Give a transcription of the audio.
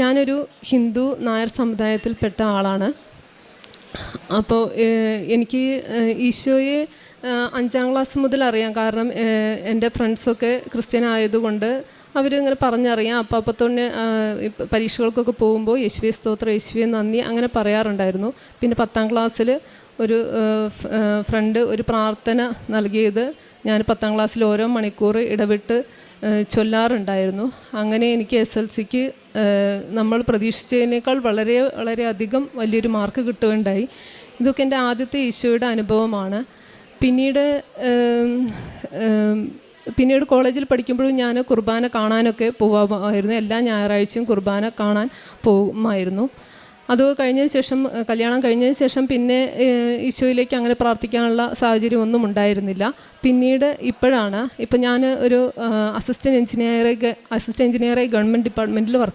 ഞാനൊരു ഹിന്ദു നായർ സമുദായത്തിൽപ്പെട്ട ആളാണ്. അപ്പോൾ എനിക്ക് ഈശോയെ അഞ്ചാം ക്ലാസ് മുതൽ അറിയാം. കാരണം എന്റെ ഫ്രണ്ട്സൊക്കെ ക്രിസ്ത്യൻ ആയതുകൊണ്ട് അവരിങ്ങനെ പറഞ്ഞറിയാം. അപ്പോൾ ഇപ്പം പരീക്ഷകൾക്കൊക്കെ പോകുമ്പോൾ യേശുവെ സ്തോത്രം യേശുവെ നന്ദി അങ്ങനെ പറയാറുണ്ടായിരുന്നു. പിന്നെ പത്താം ക്ലാസ്സിൽ ഒരു ഫ്രണ്ട് ഒരു പ്രാർത്ഥന നൽകിയത് ഞാൻ പത്താം ക്ലാസ്സിൽ ഓരോ മണിക്കൂർ ഇടവിട്ട് ചൊല്ലാറുണ്ടായിരുന്നു. അങ്ങനെ എനിക്ക് എസ് എൽ സിക്ക് നമ്മൾ പ്രതീക്ഷിച്ചതിനേക്കാൾ വളരെ വളരെ അധികം വലിയൊരു മാർക്ക് കിട്ടുകയുണ്ടായി. ഇതൊക്കെ എന്റെ ആദ്യത്തെ ഈശോയുടെ അനുഭവമാണ്. പിന്നീട് പിന്നീട് കോളേജിൽ പഠിക്കുമ്പോഴും ഞാൻ കുർബാന കാണാനൊക്കെ പോവാമായിരുന്നു. എല്ലാ ഞായറാഴ്ചയും കുർബാന കാണാൻ പോകുമായിരുന്നു. അത് കഴിഞ്ഞതിന് ശേഷം കല്യാണം കഴിഞ്ഞതിന് ശേഷം പിന്നെ ഈശോയിലേക്ക് അങ്ങനെ പ്രാർത്ഥിക്കാനുള്ള സാഹചര്യം ഒന്നും ഉണ്ടായിരുന്നില്ല. പിന്നീട് ഇപ്പോഴാണ്. ഇപ്പം ഞാൻ ഒരു അസിസ്റ്റന്റ് എഞ്ചിനീയറെ അസിസ്റ്റന്റ് എഞ്ചിനീയറെ ഗവൺമെന്റ് ഡിപ്പാർട്ട്മെന്റിൽ വർക്ക്